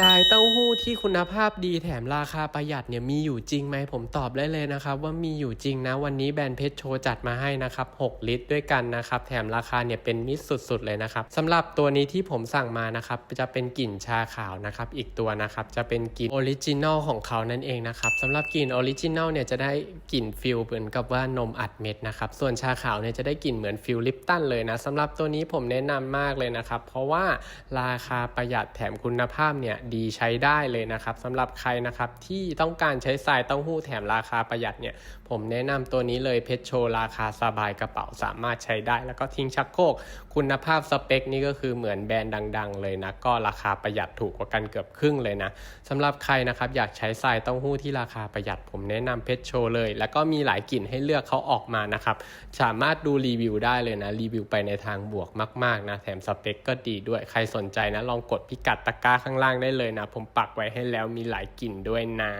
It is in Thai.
ทรายเต้าหู้ที่คุณภาพดีแถมราคาประหยัดเนี่ยมีอยู่จริงไหมผมตอบได้เลยนะครับว่ามีอยู่จริงนะวันนี้แบรนด์เพชรโชว์จัดมาให้นะครับ 6 ลิตรด้วยกันนะครับแถมราคาเนี่ยเป็นมิตรสุดๆเลยนะครับสำหรับตัวนี้ที่ผมสั่งมานะครับจะเป็นกลิ่นชาขาวนะครับอีกตัวนะครับจะเป็นกลิ่นออริจินอลของเขานั่นเองนะครับสำหรับกลิ่นออริจินอลเนี่ยจะได้กลิ่นฟิลเหมือนกับว่านมอัดเม็ดนะครับส่วนชาขาวเนี่ยจะได้กลิ่นเหมือนฟิลลิปตันเลยนะสำหรับตัวนี้ผมแนะนำมากเลยนะครับเพราะว่าราคาประหยัดแถมคุณภาพเนี่ยดีใช้ได้เลยนะครับสำหรับใครนะครับที่ต้องการใช้ทรายเต้าหู้แถมราคาประหยัดเนี่ยผมแนะนำตัวนี้เลยเพชรโชราคาสบายกระเป๋าสามารถใช้ได้ แล้วก็ทิ้งชักโครกคุณภาพสเปคนี่ก็คือเหมือนแบรนด์ดัง ๆ เลยนะก็ราคาประหยัดถูกกว่ากันเกือบครึ่งเลยนะสำหรับใครนะครับอยากใช้ทรายเต้าหู้ที่ราคาประหยัด ผมแนะนำเพชรโชเลย แล้วก็มีหลายกลิ่นให้เลือกเขาออกมานะครับสามารถดูรีวิวได้เลยนะรีวิวไปในทางบวกมากๆนะแถมสเปคก็ดีด้วยใครสนใจนะลองกดพิกัดตะกร้าข้างล่างได้เลยนะ ผมปักไว้ให้แล้วมีหลายกลิ่นด้วยนะ